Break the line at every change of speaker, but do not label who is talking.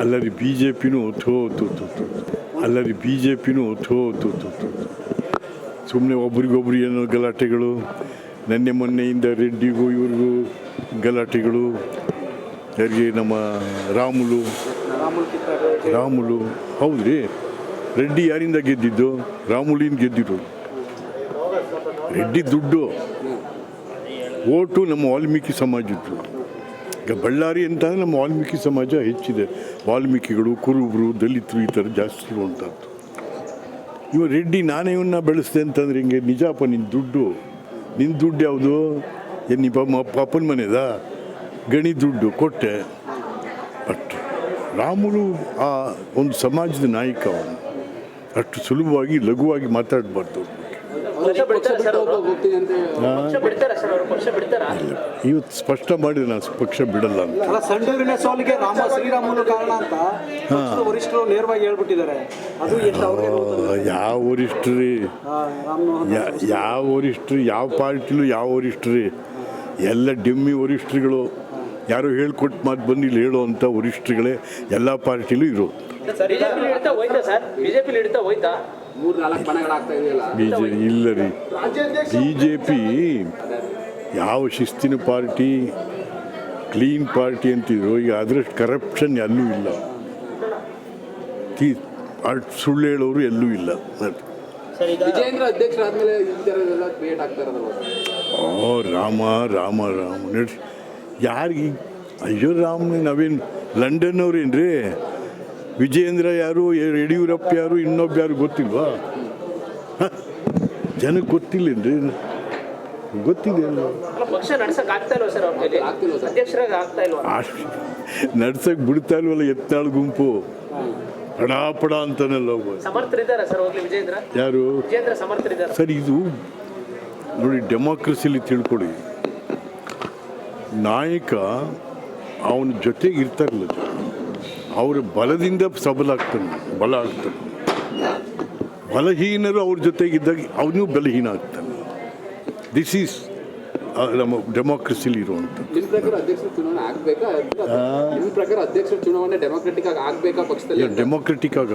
ಅಲ್ಲರಿ B J ಪಿನೂ ಥೋ ಥೋ. ಅಲ್ಲರಿ ಬಿ ಜೆ ಪಿನೂ ಥೋ ಥೋ. ಸುಮ್ಮನೆ ಒಬ್ರಿಗೊಬ್ರು ಏನೋ ಗಲಾಟೆಗಳು, ನೆನ್ನೆ ಮೊನ್ನೆಯಿಂದ ರೆಡ್ಡಿಗೂ ಇವ್ರಿಗೂ ಗಲಾಟೆಗಳು. ಯಾರಿಗೆ ನಮ್ಮ ರಾಮುಲು ರಾಮುಲು, ಹೌದ್ರಿ? ರೆಡ್ಡಿ ಯಾರಿಂದ ಗೆದ್ದಿದ್ದು? ರಾಮುಲಿನ ಗೆದ್ದಿದ್ದು. ರೆಡ್ಡಿ ದುಡ್ಡು. ಓಟು ನಮ್ಮ ವಾಲ್ಮೀಕಿ ಸಮಾಜದ್ದು. ಈಗ ಬಳ್ಳಾರಿ ಅಂತ ನಮ್ಮ ವಾಲ್ಮೀಕಿ ಸಮಾಜ ಹೆಚ್ಚಿದೆ. ವಾಲ್ಮೀಕಿಗಳು, ಕುರುಬರು, ದಲಿತರು ಈ ಥರ ಜಾಸ್ತಿ ಇರುವಂಥದ್ದು. ಇವ ರೆಡ್ಡಿ, ನಾನೇ ಇವನ್ನ ಬೆಳೆಸ್ದೆ ಅಂತಂದ್ರೆ ಹಿಂಗೆ, ನಿಜಾಪ ನಿನ್ನ ದುಡ್ಡು. ನಿನ್ನ ದುಡ್ಡು ಯಾವುದು? ಏನು ನಿಮ್ಮ ಪಾಪನ ಮನೆದಾ? ಗಣಿ ದುಡ್ಡು, ಕೊಟ್ಟೆ. ಬಟ್ ರಾಮುಲು ಆ ಒಂದು ಸಮಾಜದ ನಾಯಕ ಅವನು. ಅಷ್ಟು ಸುಲಭವಾಗಿ, ಲಘುವಾಗಿ ಮಾತಾಡಬಾರ್ದು. ಇವತ್ತು ಸ್ಪಷ್ಟ ಮಾಡಿ ನಾನು ಪಕ್ಷ ಬಿಡಲ್ಲ ಅಂತ.
ಅಲ್ಲ ಸಂಡೂರಿನ ಸೋಲಿಗೆ ರಾಮ ಶ್ರೀರಾಮನ ಕಾರಣ ಅಂತ ವರಿಷ್ಠರು ನೇರವಾಗಿ ಹೇಳ್ಬಿಟ್ಟಿದ್ದಾರೆ.
ಯಾವ ವರಿಷ್ಠರಿ ಯಾವ ವರಿಷ್ಠರು ಯಾವ ಪಾರ್ಟಿಲು ಯಾವ ವರಿಷ್ಠರಿ ಎಲ್ಲ ಡಿಮ್ಮಿ ವರಿಷ್ಠರುಗಳು. ಯಾರು ಹೇಳ್ಕೊಟ್ಟು ಮಾತು ಬಂದು ಇಲ್ಲಿ ಹೇಳುವಂಥ ವರಿಷ್ಠರುಗಳೇ ಎಲ್ಲ ಪಾರ್ಟಿಲೂ ಇರೋ
ಬಿಜೆಪಿ
ಬಿ ಜೆ ಇಲ್ಲ ರೀ. ಬಿ ಜೆ ಪಿ ಯಾವ ಶಿಸ್ತಿನ ಪಾರ್ಟಿ ಕ್ಲೀನ್ ಪಾರ್ಟಿ ಅಂತಿದ್ರು. ಈಗ ಅದರಷ್ಟು ಕರಪ್ಷನ್ ಎಲ್ಲೂ ಇಲ್ಲ. ತೀ ಸುಳ್ಳು ಹೇಳೋರು ಎಲ್ಲೂ ಇಲ್ಲ. ಓ ರಾಮ ರಾಮ ರಾಮ. ನಡ್ರಿ ಯಾರಿಗೆ ಅಯ್ಯೋ ರಾಮ ನಾವೇನು ಲಂಡನ್ ಅವ್ರೇನ್ರಿ ವಿಜಯೇಂದ್ರ ಯಾರು ಯಡಿಯೂರಪ್ಪ ಯಾರು ಇನ್ನೊಬ್ಬ ಯಾರು ಗೊತ್ತಿಲ್ವಾ? ಜನಕ್ಕೆ ಗೊತ್ತಿಲ್ಲೇನ್ರಿ ಗೊತ್ತಿದೆ ಅಲ್ಲ.
ಅಲ್ಲ, ಪಕ್ಷ ನಡ್ಸಕ್
ನಡ್ಸಕ್ಕೆ ಬಿಡ್ತಾ ಇಲ್ವಲ್ಲ ಎತ್ತಾಳು ಗುಂಪು? ಪಡ ಪಡ ಅಂತಾನಲ್ಲ ಯಾರು? ಸರ್ ಇದು ನೋಡಿ ಡೆಮಾಕ್ರಸಿಲಿ ತಿಳ್ಕೊಳ್ಳಿ. ನಾಯಕ ಅವನ ಜೊತೆಗೆ ಇರ್ತಾರಲ್ಲ ಅವರ ಬಲದಿಂದ ಸಬಲ ಆಗ್ತಾನೆ ಬಲ ಆಗ್ತಾನೆ. ಬಲಹೀನರು ಅವ್ರ ಜೊತೆಗಿದ್ದಾಗ ಅವನು ಬಲಹೀನ ಆಗ್ತಾನೆ. ದಿಸ್ ಈಸ್ ನಮ್ಮ ಡೆಮಾಕ್ರಸಿಲಿ ಇರುವಂಥದ್ದು.
ಪಕ್ಷದಲ್ಲಿ?
ಡೆಮೋಕ್ರೆಟಿಕ್ ಆಗ